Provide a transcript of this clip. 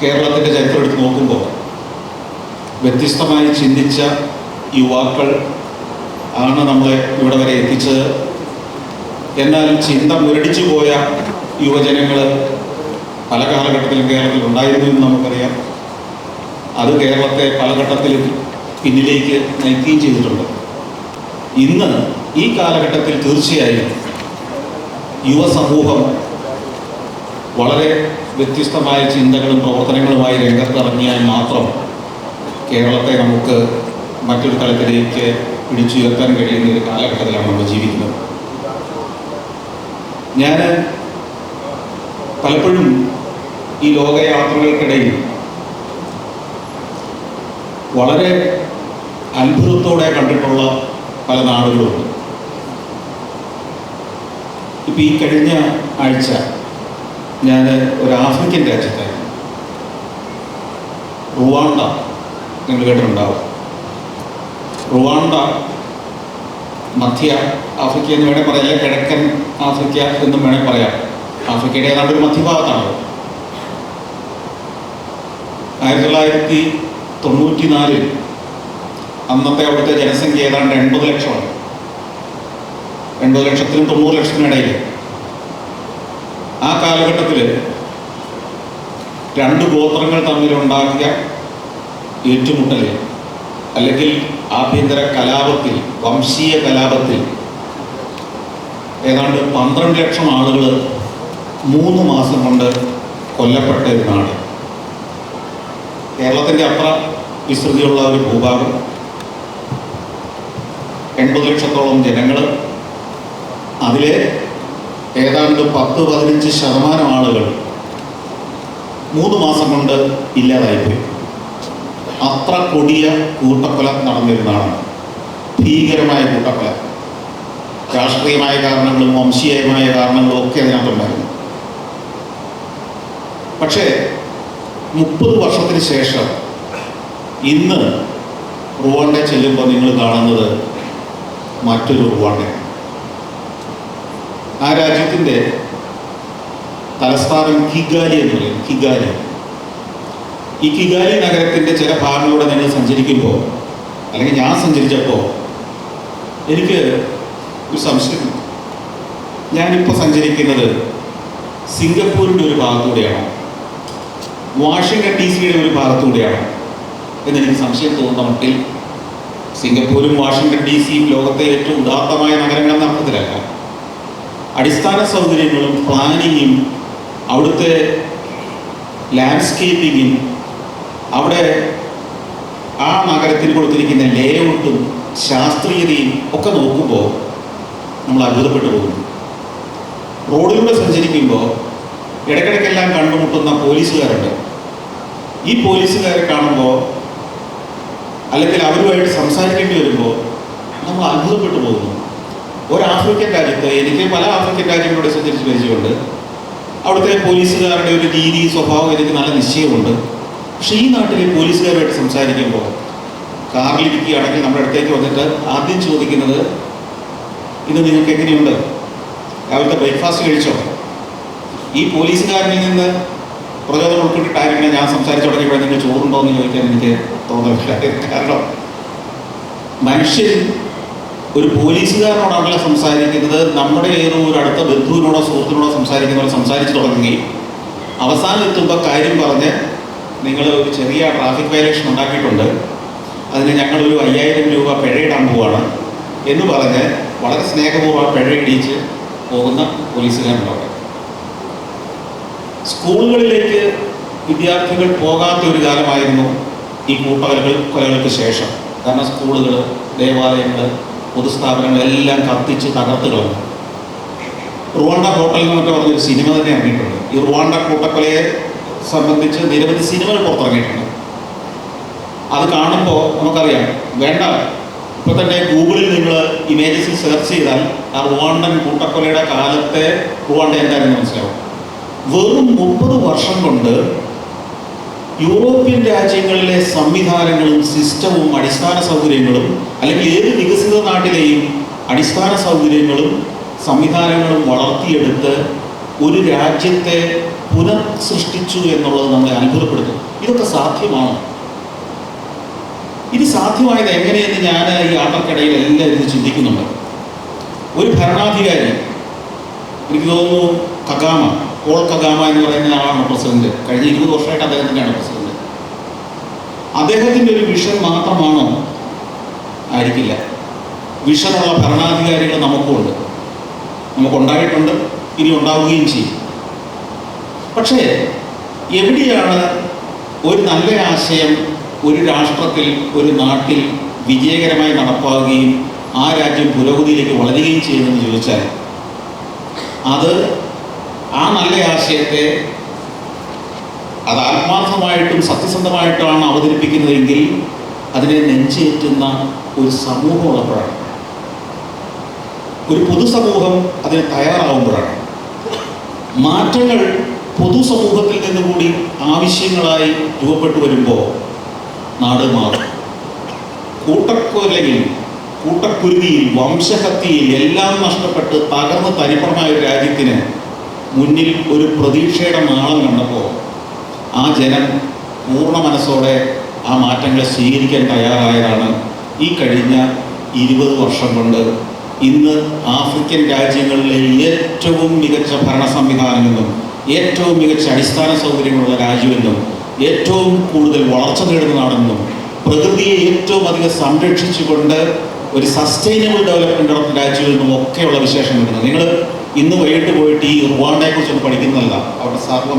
കേരളത്തിന്റെ ചരിത്രം എടുത്ത് നോക്കുമ്പോൾ വ്യത്യസ്തമായി ചിന്തിച്ച യുവാക്കൾ ആണ് നമ്മളെ ഇവിടെ വരെ എത്തിച്ചത്. എന്നാൽ ചിന്ത മുരടിച്ചു പോയ യുവജനങ്ങൾ പല കാലഘട്ടത്തിലും കേരളത്തിൽ ഉണ്ടായിരുന്നു എന്ന് നമുക്കറിയാം. അത് കേരളത്തെ പല ഘട്ടത്തിലും പിന്നിലേക്ക് നയിക്കുകയും ചെയ്തിട്ടുണ്ട്. ഇന്ന് ഈ കാലഘട്ടത്തിൽ തീർച്ചയായും യുവസമൂഹം വളരെ വ്യത്യസ്തമായ ചിന്തകളും പ്രവർത്തനങ്ങളുമായി രംഗത്തിറങ്ങിയാൽ മാത്രം കേരളത്തെ നമുക്ക് മറ്റൊരു തലത്തിലേക്ക് പിടിച്ചുയർത്താൻ കഴിയുന്ന ഒരു കാലഘട്ടത്തിലാണ് നമ്മൾ ജീവിക്കുന്നത്. ഞാൻ പലപ്പോഴും ഈ ലോകയാത്രകൾക്കിടയിൽ വളരെ അത്ഭുതത്തോടെ കണ്ടിട്ടുള്ള പല നാടുകളുണ്ട്. ഇപ്പം ഈ കഴിഞ്ഞ ആഴ്ച ഞാൻ ഒരു ആഫ്രിക്കൻ രാജ്യത്തായിരുന്നു റുവാണ്ട നിങ്ങൾ കേട്ടിട്ടുണ്ടാവും. റുവാണ്ട മധ്യ ആഫ്രിക്ക എന്ന് വേണേൽ പറയാം അല്ലെങ്കിൽ കിഴക്കൻ ആഫ്രിക്ക എന്നും വേണേൽ പറയാം. ആഫ്രിക്കയുടെ ഏതാണ്ട് ഒരു മധ്യഭാഗത്താണ്. ആയിരത്തി തൊള്ളായിരത്തി തൊണ്ണൂറ്റി നാലിൽ അന്നത്തെ അവിടുത്തെ ജനസംഖ്യ ഏതാണ്ട് എൺപത് ലക്ഷമാണ്. എൺപത് ലക്ഷത്തിനും തൊണ്ണൂറ് ലക്ഷത്തിനും ഇടയിൽ. ആ കാലഘട്ടത്തിൽ രണ്ട് ഗോത്രങ്ങൾ തമ്മിലുണ്ടാക്കിയ ഏറ്റുമുട്ടൽ അല്ലെങ്കിൽ ആഭ്യന്തര കലാപത്തിൽ വംശീയ കലാപത്തിൽ ഏതാണ്ട് പന്ത്രണ്ട് ലക്ഷം ആളുകൾ മൂന്ന് മാസം കൊണ്ട് കൊല്ലപ്പെട്ട ഒരു നാട്. കേരളത്തിന്റെ അത്ര വിസ്തൃതിയുള്ള ഒരു ഭൂഭാഗം. എൺപത് ലക്ഷത്തോളം ജനങ്ങൾ അതിലെ ഏതാണ്ട് പത്ത് പതിനഞ്ച് ശതമാനം ആളുകൾ മൂന്ന് മാസം കൊണ്ട് ഇല്ലാതായിപ്പോയി. അത്ര കൊടിയ കൂട്ടക്കൊല നടന്നിരുന്നതാണ്. ഭീകരമായ കൂട്ടക്കൊല. രാഷ്ട്രീയമായ കാരണങ്ങളും വംശീയമായ കാരണങ്ങളും ഒക്കെ അതിനകത്തുണ്ടായിരുന്നു. പക്ഷേ മുപ്പത് വർഷത്തിന് ശേഷം ഇന്ന് റുവാണ്ട ചെല്ലുമ്പോൾ നിങ്ങൾ കാണുന്നത് മറ്റൊരു റുവാണ്ടയാണ്. ആ രാജ്യത്തിന്റെ തലസ്ഥാനം കിഗാലി എന്ന് പറയും കിഗാലി. ഈ കിഗാലി നഗരത്തിന്റെ ചില ഭാഗങ്ങളിലൂടെ നിങ്ങൾ സഞ്ചരിക്കുമ്പോൾ അല്ലെങ്കിൽ ഞാൻ സഞ്ചരിച്ചപ്പോൾ എനിക്ക് ഒരു സംശയം ഞാനിപ്പോൾ സഞ്ചരിക്കുന്നത് സിംഗപ്പൂരിന്റെ ഒരു ഭാഗത്തൂടെയാണ്. വാഷിംഗ്ടൺ ഡി സിയുടെ ഒരു ഭാഗത്തൂടെയാണ്. എന്നെനിക്ക് സംശയം തോന്നുന്ന സിംഗപ്പൂരും വാഷിംഗ്ടൺ ഡി സിയും ലോകത്തെ ഏറ്റവും ഉദാത്തമായ നഗരങ്ങളെന്ന അർത്ഥത്തിലല്ല. അടിസ്ഥാന സൗകര്യങ്ങളും പ്ലാനിങ്ങും അവിടുത്തെ ലാൻഡ്സ്കേപ്പിങ്ങും അവിടെ ആ നഗരത്തിന് കൊടുത്തിരിക്കുന്ന ലേഔട്ടും ശാസ്ത്രീയതയും ഒക്കെ നോക്കുമ്പോൾ നമ്മൾ അത്ഭുതപ്പെട്ടു പോകുന്നു. റോഡിലൂടെ സഞ്ചരിക്കുമ്പോൾ ഇടയ്ക്കിടയ്ക്കെല്ലാം കണ്ടുമുട്ടുന്ന പോലീസുകാരുണ്ട്. ഈ പോലീസുകാരെ കാണുമ്പോൾ അല്ലെങ്കിൽ അവരുമായിട്ട് സംസാരിക്കേണ്ടി വരുമ്പോൾ നമ്മൾ അത്ഭുതപ്പെട്ടു പോകുന്നു. ഒരു ആഫ്രിക്കൻ രാജ്യത്ത് എനിക്ക് പല ആഫ്രിക്കൻ രാജ്യങ്ങളോട് സഞ്ചരിച്ച് പരിചയമുണ്ട്. അവിടുത്തെ പോലീസുകാരുടെ ഒരു രീതി സ്വഭാവം എനിക്ക് നല്ല നിശ്ചയമുണ്ട്. പക്ഷേ ഈ നാട്ടിലെ പോലീസുകാരുമായിട്ട് സംസാരിക്കുമ്പോൾ കാറിലിരിക്കുകയാണെങ്കിൽ നമ്മുടെ അടുത്തേക്ക് വന്നിട്ട് ആദ്യം ചോദിക്കുന്നത് ഇത് നിങ്ങൾക്ക് എങ്ങനെയുണ്ട്? രാവിലത്തെ ബ്രേക്ക്ഫാസ്റ്റ് കഴിച്ചോ? ഈ പോലീസുകാരനിൽ നിന്ന് പ്രചോദനം ഉൾക്കൊണ്ടിട്ടായിരുന്നു ഞാൻ സംസാരിച്ചു തുടങ്ങിയപ്പോൾ നിങ്ങൾ ചോറുണ്ടോ എന്ന് ചോദിക്കാൻ എനിക്ക് തോന്നുന്നില്ല കാരണം മനുഷ്യൻ ഒരു പോലീസുകാരനോടാണല്ലോ സംസാരിക്കുന്നത്. നമ്മുടെ ഏതോ ഒരു അടുത്ത ബന്ധുവിനോടോ സുഹൃത്തിനോടോ സംസാരിക്കുന്നവർ സംസാരിച്ചു തുടങ്ങുകയും അവസാനം എത്തുമ്പോൾ കാര്യം പറഞ്ഞ് നിങ്ങൾ ഒരു ചെറിയ ട്രാഫിക് വയലേഷൻ ഉണ്ടാക്കിയിട്ടുണ്ട്. അതിന് ഞങ്ങളൊരു അയ്യായിരം രൂപ പിഴയിടാൻ പോവാണ് എന്ന് പറഞ്ഞ് വളരെ സ്നേഹപൂർവം പിഴയിടിച്ച് പോകുന്ന പോലീസുകാരുണ്ടാവും. സ്കൂളുകളിലേക്ക് വിദ്യാർത്ഥികൾ പോകാത്ത ഒരു കാലമായിരുന്നു ഈ കൂട്ടകൊലകൾ കൊലകൾക്ക് ശേഷം. കാരണം സ്കൂളുകൾ ദേവാലയങ്ങൾ പൊതുസ്ഥാപനങ്ങൾ എല്ലാം കത്തിച്ച് തകർത്ത് കളഞ്ഞു. റുവാണ്ട ഹോട്ടൽ എന്നൊക്കെ പറഞ്ഞൊരു സിനിമ തന്നെ ഇറങ്ങിയിട്ടുണ്ട്. ഈ റുവാണ്ട കൂട്ടക്കൊലയെ സംബന്ധിച്ച് നിരവധി സിനിമകൾ പുറത്തിറങ്ങിയിട്ടുണ്ട്. അത് കാണുമ്പോൾ നമുക്കറിയാം വേണ്ട. ഇപ്പൊ തന്നെ ഗൂഗിളിൽ നിങ്ങൾ ഇമേജസിൽ സെർച്ച് ചെയ്താൽ ആ റുവാണ്ടൻ കൂട്ടക്കൊലയുടെ കാലത്തെ റുവാണ്ട എന്താണെന്ന് മനസ്സിലാവും. വെറും മുപ്പത് വർഷം കൊണ്ട് യൂറോപ്യൻ രാജ്യങ്ങളിലെ സംവിധാനങ്ങളും സിസ്റ്റവും അടിസ്ഥാന സൗകര്യങ്ങളും അല്ലെങ്കിൽ ഏത് നാട്ടിലെയും അടിസ്ഥാന സൗകര്യങ്ങളും സംവിധാനങ്ങളും വളർത്തിയെടുത്ത് ഒരു രാജ്യത്തെ പുനഃസൃഷ്ടിച്ചു എന്നുള്ളത് നമ്മളെ അത്ഭുതപ്പെടുത്തും ഇതൊക്കെ സാധ്യമാണ്? ഇത് സാധ്യമായത് എങ്ങനെയെന്ന് ഞാൻ ഈ യാത്രക്കിടയിൽ എല്ലാവരും ഇത് ചിന്തിക്കുന്നുണ്ട്. ഒരു ഭരണാധികാരി എനിക്ക് തോന്നുന്നു കഗാമ പോൾ കഗാമ എന്ന് പറയുന്ന ആളാണ് പ്രസിഡന്റ്. കഴിഞ്ഞ ഇരുപത് വർഷമായിട്ട് അദ്ദേഹം തന്നെയാണ് പ്രസിഡന്റ്. അദ്ദേഹത്തിന്റെ ഒരു വിഷൻ മാത്രമാണോ? ആയിരിക്കില്ല. വിഷനുള്ള ഭരണാധികാരികൾ നമുക്കുണ്ട്. നമുക്കുണ്ടായിട്ടുണ്ട്. ഇനി ഉണ്ടാവുകയും ചെയ്യും. പക്ഷേ എവിടെയാണ് ഒരു നല്ല ആശയം ഒരു രാഷ്ട്രത്തിൽ ഒരു നാട്ടിൽ വിജയകരമായി നടപ്പാവുകയും ആ രാജ്യം പുരോഗതിയിലേക്ക് വളരുകയും ചെയ്യുമെന്ന് ചോദിച്ചാൽ അത് ആ നല്ല ആശയത്തെ അത് ആത്മാർത്ഥമായിട്ടും സത്യസന്ധമായിട്ടാണ് അവതരിപ്പിക്കുന്നതെങ്കിൽ അതിനെ നെഞ്ചേറ്റുന്ന ഒരു സമൂഹം ഉള്ളപ്പോഴാണ് ഒരു പൊതുസമൂഹം അതിന് തയ്യാറാവുമ്പോഴാണ്. മാറ്റങ്ങൾ പൊതുസമൂഹത്തിൽ നിന്ന് കൂടി ആവശ്യങ്ങളായി രൂപപ്പെട്ടു വരുമ്പോൾ നാട് മാറും. കൂട്ടക്കൊലയിൽ കൂട്ടക്കുരുതിയിൽ വംശഹത്യയിൽ എല്ലാം നഷ്ടപ്പെട്ട് തകർന്ന് തരിപ്പണമായ ഒരു രാജ്യത്തിന് മുന്നിൽ ഒരു പ്രതീക്ഷയുടെ നാളം കണ്ടപ്പോൾ ആ ജനം പൂർണ മനസ്സോടെ ആ മാറ്റങ്ങളെ സ്വീകരിക്കാൻ തയ്യാറായതാണ് ഈ കഴിഞ്ഞ ഇരുപത് വർഷം കൊണ്ട് ഇന്ന് ആഫ്രിക്കൻ രാജ്യങ്ങളിലെ ഏറ്റവും മികച്ച ഭരണ സംവിധാനമെന്നും ഏറ്റവും മികച്ച അടിസ്ഥാന സൗകര്യങ്ങളുള്ള രാജ്യമെന്നും ഏറ്റവും കൂടുതൽ വളർച്ച നേടുന്ന നാടെന്നും പ്രകൃതിയെ ഏറ്റവും അധികം സംരക്ഷിച്ചുകൊണ്ട് ഒരു സസ്റ്റൈനബിൾ ഡെവലപ്മെന്റ് നടത്തുന്ന രാജ്യമെന്നും ഒക്കെയുള്ള വിശേഷം വരുന്നത് നിങ്ങൾ ഇന്ന് വൈകിട്ട് പോയിട്ട് ഈ റുവാണ്ടയെക്കുറിച്ചൊന്നും പഠിക്കുന്നതല്ല അവരുടെ സർവ